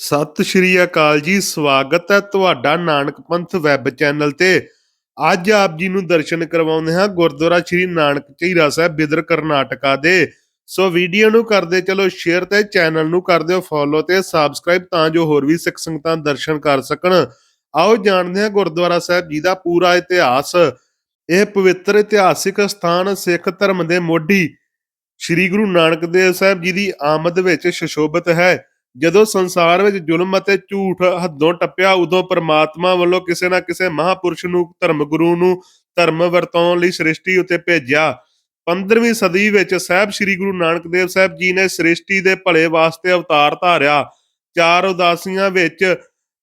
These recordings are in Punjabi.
ਸਤਿ ਸ਼੍ਰੀ ਅਕਾਲ ਜੀ, ਸਵਾਗਤ ਹੈ ਤੁਹਾਡਾ ਨਾਨਕ ਪੰਥ ਵੈਬ ਚੈਨਲ ਤੇ। ਅੱਜ ਆਪ ਜੀ ਨੂੰ ਦਰਸ਼ਨ ਕਰਵਾਉਂਦੇ ਹਾਂ ਗੁਰਦੁਆਰਾ ਸ਼੍ਰੀ ਨਾਨਕ ਝੀਰਾ ਸਾਹਿਬ ਬਿਦਰ ਕਰਨਾਟਕਾ ਦੇ। ਸੋ ਵੀਡੀਓ ਨੂੰ ਕਰਦੇ ਚਲੋ ਸ਼ੇਅਰ ਤੇ ਚੈਨਲ ਨੂੰ ਕਰ ਦਿਓ ਫੋਲੋ ਤੇ ਸਬਸਕ੍ਰਾਈਬ ਤਾਂ ਜੋ ਹੋਰ ਵੀ ਸਿੱਖ ਸੰਗਤਾਂ ਦਰਸ਼ਨ ਕਰ ਸਕਣ। ਆਓ ਜਾਣਦੇ ਹਾਂ ਗੁਰਦੁਆਰਾ ਸਾਹਿਬ ਜੀ ਦਾ ਪੂਰਾ ਇਤਿਹਾਸ। ਇਹ ਪਵਿੱਤਰ ਇਤਿਹਾਸਿਕ ਸਥਾਨ ਸਿੱਖ ਧਰਮ ਦੇ ਮੋਢੀ ਸ੍ਰੀ ਗੁਰੂ ਨਾਨਕ ਦੇਵ ਸਾਹਿਬ ਜੀ ਦੀ ਆਮਦ ਵਿੱਚ ਸ਼ਸ਼ੋਭਿਤ ਹੈ। ਜਦੋਂ ਸੰਸਾਰ ਵਿੱਚ ਜ਼ੁਲਮ ਅਤੇ ਝੂਠ ਹੱਦੋਂ ਟੱਪਿਆ, ਉਦੋਂ ਪ੍ਰਮਾਤਮਾ ਵੱਲੋਂ ਕਿਸੇ ਨਾ ਕਿਸੇ ਮਹਾਪੁਰਸ਼ ਨੂੰ ਧਰਮ ਗੁਰੂ ਨੂੰ ਧਰਮ ਵਰਤਾਉਣ ਲਈ ਸ੍ਰਿਸ਼ਟੀ ਉੱਤੇ ਭੇਜਿਆ। 15ਵੀਂ ਸਦੀ ਵਿੱਚ ਸਾਹਿਬ ਸ੍ਰੀ ਗੁਰੂ ਨਾਨਕ ਦੇਵ ਸਾਹਿਬ ਜੀ ਨੇ ਸ੍ਰਿਸ਼ਟੀ ਦੇ ਭਲੇ ਵਾਸਤੇ ਅਵਤਾਰ ਧਾਰਿਆ। ਚਾਰ ਉਦਾਸੀਆਂ ਵਿੱਚ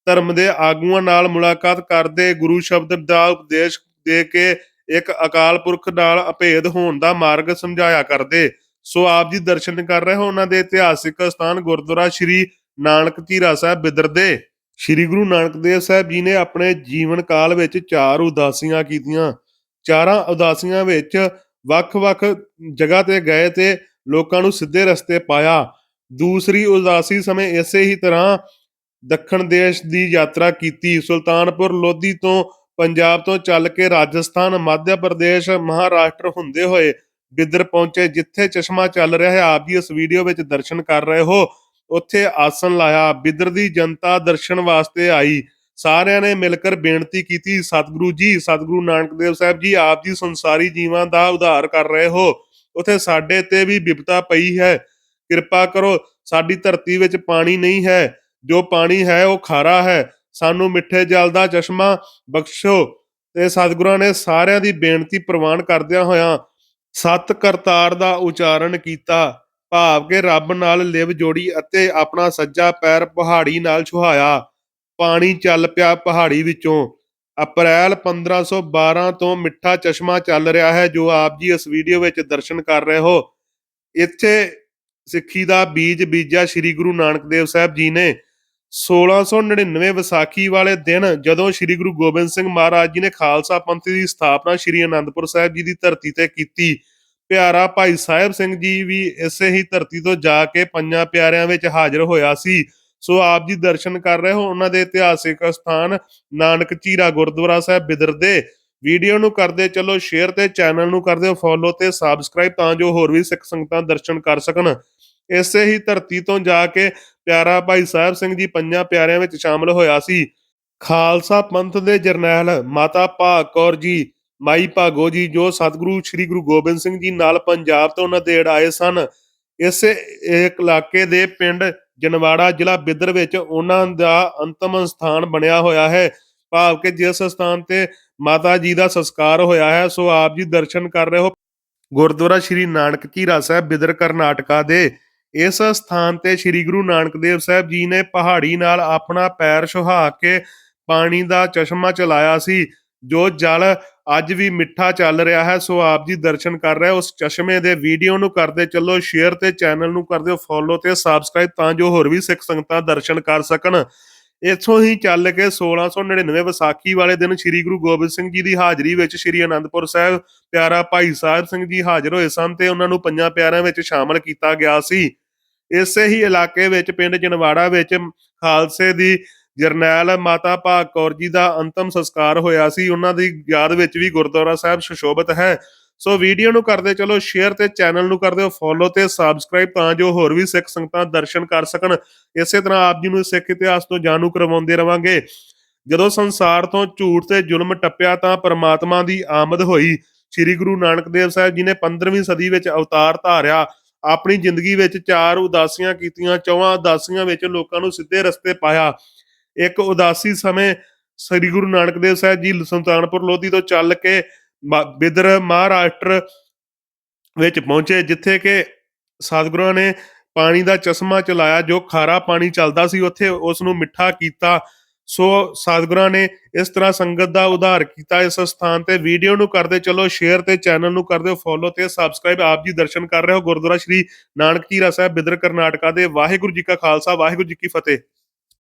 ਧਰਮ ਦੇ ਆਗੂਆਂ ਨਾਲ ਮੁਲਾਕਾਤ ਕਰਦੇ ਗੁਰੂ ਸ਼ਬਦ ਦਾ ਉਪਦੇਸ਼ ਦੇ ਕੇ ਇੱਕ ਅਕਾਲ ਪੁਰਖ ਨਾਲ ਅਭੇਦ ਹੋਣ ਦਾ ਮਾਰਗ ਸਮਝਾਇਆ ਕਰਦੇ। ਸੋ ਆਪ ਜੀ ਦਰਸ਼ਨ ਕਰ ਰਹੇ ਹੋ ਉਹਨਾਂ ਦੇ ਇਤਿਹਾਸਿਕ ਸਥਾਨ ਗੁਰਦੁਆਰਾ ਸ਼੍ਰੀ ਨਾਨਕ ਧੀਰਾ ਸਾਹਿਬ ਬਿਦਰ ਦੇ। ਸ਼੍ਰੀ ਗੁਰੂ ਨਾਨਕ ਦੇਵ ਸਾਹਿਬ ਜੀ ਨੇ ਆਪਣੇ ਜੀਵਨ ਕਾਲ ਵਿੱਚ ਚਾਰ ਉਦਾਸੀਆਂ ਕੀਤੀਆਂ। ਚਾਰਾਂ ਉਦਾਸੀਆਂ ਵਿੱਚ ਵੱਖ-ਵੱਖ ਜਗ੍ਹਾ ਤੇ ਗਏ ਤੇ ਲੋਕਾਂ ਨੂੰ ਸਿੱਧੇ ਰਸਤੇ ਪਾਇਆ। ਦੂਸਰੀ ਉਦਾਸੀ ਸਮੇਂ ਇਸੇ ਹੀ ਤਰ੍ਹਾਂ ਦੱਖਣ ਦੇਸ਼ ਦੀ ਯਾਤਰਾ ਕੀਤੀ। ਸੁਲਤਾਨਪੁਰ ਲੋਧੀ ਤੋਂ ਪੰਜਾਬ ਤੋਂ ਚੱਲ ਕੇ ਰਾਜਸਥਾਨ, ਮੱਧ ਪ੍ਰਦੇਸ਼, ਮਹਾਰਾਸ਼ਟਰ ਹੁੰਦੇ ਹੋਏ ਬਿੱਦਰ ਪਹੁੰਚੇ, ਜਿੱਥੇ ਚਸ਼ਮਾ ਚੱਲ ਰਿਹਾ ਹੈ, ਆਪ ਜੀ ਇਸ ਵੀਡੀਓ ਵਿੱਚ ਦਰਸ਼ਨ ਕਰ ਰਹੇ ਹੋ। ਉੱਥੇ ਆਸਨ ਲਾਇਆ ਬਿੱਦਰ ਦੀ ਜਨਤਾ ਦਰਸ਼ਨ ਵਾਸਤੇ ਆਈ। ਸਾਰਿਆਂ ਨੇ ਮਿਲ ਕੇ ਬੇਨਤੀ ਕੀਤੀ, ਸਤਿਗੁਰੂ ਜੀ, ਸਤਿਗੁਰੂ ਨਾਨਕ ਦੇਵ ਸਾਹਿਬ ਜੀ, ਆਪ ਜੀ ਸੰਸਾਰੀ ਜੀਵਾਂ ਦਾ ਉਧਾਰ ਕਰ ਰਹੇ ਹੋ। ਉੱਥੇ ਸਾਡੇ ਤੇ ਵੀ ਵਿਪਤਾ ਪਈ ਹੈ। ਕਿਰਪਾ ਕਰੋ, ਸਾਡੀ ਧਰਤੀ ਵਿੱਚ ਪਾਣੀ ਨਹੀਂ ਹੈ। ਜੋ ਪਾਣੀ ਹੈ, ਉਹ ਖਾਰਾ ਹੈ। ਸਾਨੂੰ ਮਿੱਠੇ ਜਲ ਦਾ ਚਸ਼ਮਾ ਬਖਸ਼ੋ। ਤੇ ਸਤਿਗੁਰਾਂ ਨੇ ਸਾਰਿਆਂ ਦੀ ਬੇਨਤੀ ਪ੍ਰਵਾਨ ਕਰਦਿਆਂ ਹੋਇਆਂ ਸਤ ਕਰਤਾਰ ਦਾ ਉਚਾਰਨ ਕੀਤਾ, ਭਾਵ ਕਿ ਰੱਬ ਨਾਲ ਲਿਵ ਜੋੜੀ ਅਤੇ ਆਪਣਾ ਸੱਜਾ ਪੈਰ ਪਹਾੜੀ ਨਾਲ ਛੁਹਾਇਆ। ਪਾਣੀ ਚੱਲ ਪਿਆ ਪਹਾੜੀ ਵਿੱਚੋਂ। ਅਪ੍ਰੈਲ 1512 ਤੋਂ ਮਿੱਠਾ ਚਸ਼ਮਾ ਚੱਲ ਰਿਹਾ ਹੈ, ਜੋ ਆਪ ਜੀ ਇਸ ਵੀਡੀਓ ਵਿੱਚ ਦਰਸ਼ਨ ਕਰ ਰਹੇ ਹੋ। ਇੱਥੇ ਸਿੱਖੀ ਦਾ ਬੀਜ ਬੀਜਿਆ ਸ੍ਰੀ ਗੁਰੂ ਨਾਨਕ ਦੇਵ ਸਾਹਿਬ ਜੀ ਨੇ। 1699 ਵਿਸਾਖੀ ਵਾਲੇ ਦਿਨ ਜਦੋਂ ਸ੍ਰੀ ਗੁਰੂ ਗੋਬਿੰਦ ਸਿੰਘ ਮਹਾਰਾਜ ਜੀ ਨੇ ਖਾਲਸਾ ਪੰਥ ਦੀ ਸਥਾਪਨਾ ਸ੍ਰੀ ਅਨੰਦਪੁਰ ਸਾਹਿਬ ਜੀ ਦੀ ਧਰਤੀ ਤੇ ਕੀਤੀ, ਪਿਆਰਾ ਭਾਈ ਸਾਹਿਬ ਸਿੰਘ ਜੀ ਵੀ ਇਸੇ ਹੀ ਧਰਤੀ ਤੋਂ ਜਾ ਕੇ ਪੰਜਾਂ ਪਿਆਰਿਆਂ ਵਿੱਚ ਹਾਜ਼ਰ ਹੋਇਆ ਸੀ। ਸੋ ਆਪ ਜੀ ਦਰਸ਼ਨ ਕਰ ਰਹੇ ਹੋ ਉਹਨਾਂ ਦੇ ਇਤਿਹਾਸਿਕ ਸਥਾਨ ਨਾਨਕ ਚੀਰਾ ਗੁਰਦੁਆਰਾ ਸਾਹਿਬ ਬਿਦਰ ਦੇ ਵੀਡੀਓ ਨੂੰ ਕਰਦੇ ਚਲੋ ਸ਼ੇਅਰ ਤੇ ਚੈਨਲ ਨੂੰ ਕਰਦੇ ਫੋਲੋ ਤੇ ਸਬਸਕ੍ਰਾਈਬ ਤਾਂ ਜੋ ਹੋਰ ਵੀ ਸਿੱਖ ਸੰਗਤਾਂ ਦਰਸ਼ਨ ਕਰ ਸਕਣ। ਇਸੇ ਹੀ ਧਰਤੀ ਤੋਂ ਜਾ ਕੇ ਪਿਆਰਾ ਭਾਈ ਸਾਹਿਬ ਸਿੰਘ ਜੀ ਪੰਜਾਂ ਪਿਆਰਿਆਂ ਵਿੱਚ ਸ਼ਾਮਲ ਹੋਇਆ ਸੀ। ਖਾਲਸਾ ਪੰਥ ਦੇ ਜਰਨੈਲ ਮਾਤਾ ਭਾਗ ਕੌਰ ਜੀ, ਮਾਈ ਭਾਗੋ ਜੀ, ਜੋ ਸਤਿਗੁਰੂ ਸ੍ਰੀ ਗੁਰੂ ਗੋਬਿੰਦ ਸਿੰਘ ਜੀ ਨਾਲ ਪੰਜਾਬ ਤੋਂ ਨਦੇੜ ਆਏ ਸਨ, ਇਸੇ ਇੱਕ ਇਲਾਕੇ ਦੇ ਪਿੰਡ ਜਨਵਾੜਾ ਜ਼ਿਲ੍ਹਾ ਬਿੱਦਰ ਵਿੱਚ ਉਹਨਾਂ ਦਾ ਅੰਤਮ ਸਥਾਨ ਬਣਿਆ ਹੋਇਆ ਹੈ। ਭਾਵ ਕਿ ਜਿਸ ਸਥਾਨ ਤੇ ਮਾਤਾ ਜੀ ਦਾ ਸੰਸਕਾਰ ਹੋਇਆ ਹੈ, ਸੋ ਆਪ ਜੀ ਦਰਸ਼ਨ ਕਰ ਰਹੇ ਹੋ। ਗੁਰਦੁਆਰਾ ਸ਼੍ਰੀ ਨਾਨਕ ਝੀਰਾ ਸਾਹਿਬ, ਬਿਦਰ ਕਰਨਾਟਕਾ ਦੇ ਇਸ ਸਥਾਨ ਤੇ ਸ੍ਰੀ ਗੁਰੂ ਨਾਨਕ ਦੇਵ ਸਾਹਿਬ ਜੀ ਨੇ ਪਹਾੜੀ ਨਾਲ ਆਪਣਾ ਪੈਰ ਸੁਹਾ ਕੇ ਪਾਣੀ ਦਾ ਚਸ਼ਮਾ ਚਲਾਇਆ ਸੀ, ਜੋ ਜਲ ਅੱਜ ਵੀ ਮਿੱਠਾ ਚੱਲ ਰਿਹਾ ਹੈ। ਸੋ ਆਪ ਜੀ ਦਰਸ਼ਨ ਕਰ ਰਹੇ ਉਸ ਚਸ਼ਮੇ ਦੇ ਵੀਡੀਓ ਨੂੰ ਕਰਦੇ ਚੱਲੋ, ਸ਼ੇਅਰ ਤੇ ਚੈਨਲ ਨੂੰ ਕਰ ਦਿਓ ਫੋਲੋ ਤੇ ਸਬਸਕ੍ਰਾਈਬ ਤਾਂ ਜੋ ਹੋਰ ਵੀ ਸਿੱਖ ਸੰਗਤਾਂ ਦਰਸ਼ਨ ਕਰ ਸਕਣ। ਇੱਥੋਂ ਹੀ ਚੱਲ ਕੇ 1699 ਵਿਸਾਖੀ ਵਾਲੇ ਦਿਨ ਸ੍ਰੀ ਗੁਰੂ ਗੋਬਿੰਦ ਸਿੰਘ ਜੀ ਦੀ ਹਾਜ਼ਰੀ ਵਿੱਚ ਸ੍ਰੀ ਅਨੰਦਪੁਰ ਸਾਹਿਬ ਪਿਆਰਾ ਭਾਈ ਸਾਹਿਬ ਸਿੰਘ ਜੀ ਹਾਜ਼ਰ ਹੋਏ ਸਨ ਤੇ ਉਹਨਾਂ ਨੂੰ ਪੰਜਾਂ ਪਿਆਰਿਆਂ ਵਿੱਚ ਸ਼ਾਮਲ ਕੀਤਾ ਗਿਆ ਸੀ। ਇਸੇ ਹੀ ਇਲਾਕੇ ਵਿੱਚ ਪਿੰਡ ਜਨਵਾੜਾ ਵਿੱਚ ਖਾਲਸੇ ਦੀ ਜਰਨੈਲ ਮਾਤਾ ਭਾਗ ਕੌਰ ਜੀ ਦਾ ਅੰਤਮ ਸੰਸਕਾਰ ਹੋਇਆ ਸੀ। ਉਹਨਾਂ ਦੀ ਯਾਦ ਵਿੱਚ ਵੀ ਗੁਰਦੁਆਰਾ ਸਾਹਿਬ ਸੁਸ਼ੋਭਿਤ ਹੈ। ਸੋ ਵੀਡੀਓ ਨੂੰ ਕਰਦੇ ਚਲੋ ਸ਼ੇਅਰ ਤੇ ਚੈਨਲ ਨੂੰ ਕਰਦੇ ਦਿਓ ਫੋਲੋ ਤੇ ਸਬਸਕ੍ਰਾਈਬ ਤਾਂ ਜੋ ਹੋਰ ਵੀ ਸਿੱਖ ਸੰਗਤਾਂ ਦਰਸ਼ਨ ਕਰ ਸਕਣ। ਇਸੇ ਤਰ੍ਹਾਂ ਆਪ ਜੀ ਨੂੰ ਸਿੱਖ ਇਤਿਹਾਸ ਤੋਂ ਜਾਣੂ ਕਰਵਾਉਂਦੇ ਰਵਾਂਗੇ। ਜਦੋਂ ਸੰਸਾਰ ਤੋਂ ਝੂਠ ਤੇ ਜ਼ੁਲਮ ਟੱਪਿਆ ਤਾਂ ਪਰਮਾਤਮਾ ਦੀ ਆਮਦ ਹੋਈ। ਸ੍ਰੀ ਗੁਰੂ ਨਾਨਕ ਦੇਵ ਸਾਹਿਬ ਜੀ ਨੇ 15ਵੀਂ ਸਦੀ ਵਿੱਚ ਅਵਤਾਰ ਧਾਰਿਆ। ਆਪਣੀ ਜ਼ਿੰਦਗੀ ਵਿੱਚ ਚਾਰ ਉਦਾਸੀਆਂ ਕੀਤੀਆਂ ਚੌਹਾਂ ਉਦਾਸੀਆਂ ਵਿੱਚ ਲੋਕਾਂ ਨੂੰ ਸਿੱਧੇ ਰਸਤੇ ਪਾਇਆ। ਇੱਕ ਉਦਾਸੀ ਸਮੇਂ ਸ੍ਰੀ ਗੁਰੂ ਨਾਨਕ ਦੇਵ ਸਾਹਿਬ ਜੀ ਸੁਲਤਾਨਪੁਰ ਲੋਧੀ ਤੋਂ ਚੱਲ ਕੇ ਬਿਦਰ ਮਹਾਰਾਸ਼ਟਰ ਵਿੱਚ ਪਹੁੰਚੇ, ਜਿੱਥੇ ਕਿ ਸਤਿਗੁਰਾਂ ਨੇ ਪਾਣੀ ਦਾ ਚਸ਼ਮਾ ਚਲਾਇਆ, ਜੋ ਖਾਰਾ ਪਾਣੀ ਚੱਲਦਾ ਸੀ, ਉੱਥੇ ਉਸ ਨੂੰ ਮਿੱਠਾ ਕੀਤਾ। ਸੋ ਸਤਿਗੁਰਾਂ ਨੇ ਇਸ ਤਰ੍ਹਾਂ ਸੰਗਤ ਦਾ ਉਧਾਰ ਕੀਤਾ। ਇਸ ਸਥਾਨ ਤੇ ਵੀਡੀਓ ਨੂੰ ਕਰਦੇ ਚਲੋ ਸ਼ੇਅਰ ਤੇ ਚੈਨਲ ਨੂੰ ਕਰਦੇ ਦਿਓ ਫੋਲੋ ਤੇ ਸਬਸਕ੍ਰਾਈਬ ਆਪ ਜੀ ਦਰਸ਼ਨ ਕਰ ਰਹੇ ਹੋ ਗੁਰਦੁਆਰਾ ਸ਼੍ਰੀ ਨਾਨਕ ਝੀਰਾ ਸਾਹਿਬ, ਬਿਦਰ ਕਰਨਾਟਕਾ ਦੇ ਵਾਹਿਗੁਰੂ ਜੀ ਕਾ ਖਾਲਸਾ, ਵਾਹਿਗੁਰੂ ਜੀ ਕੀ ਫਤਿਹ।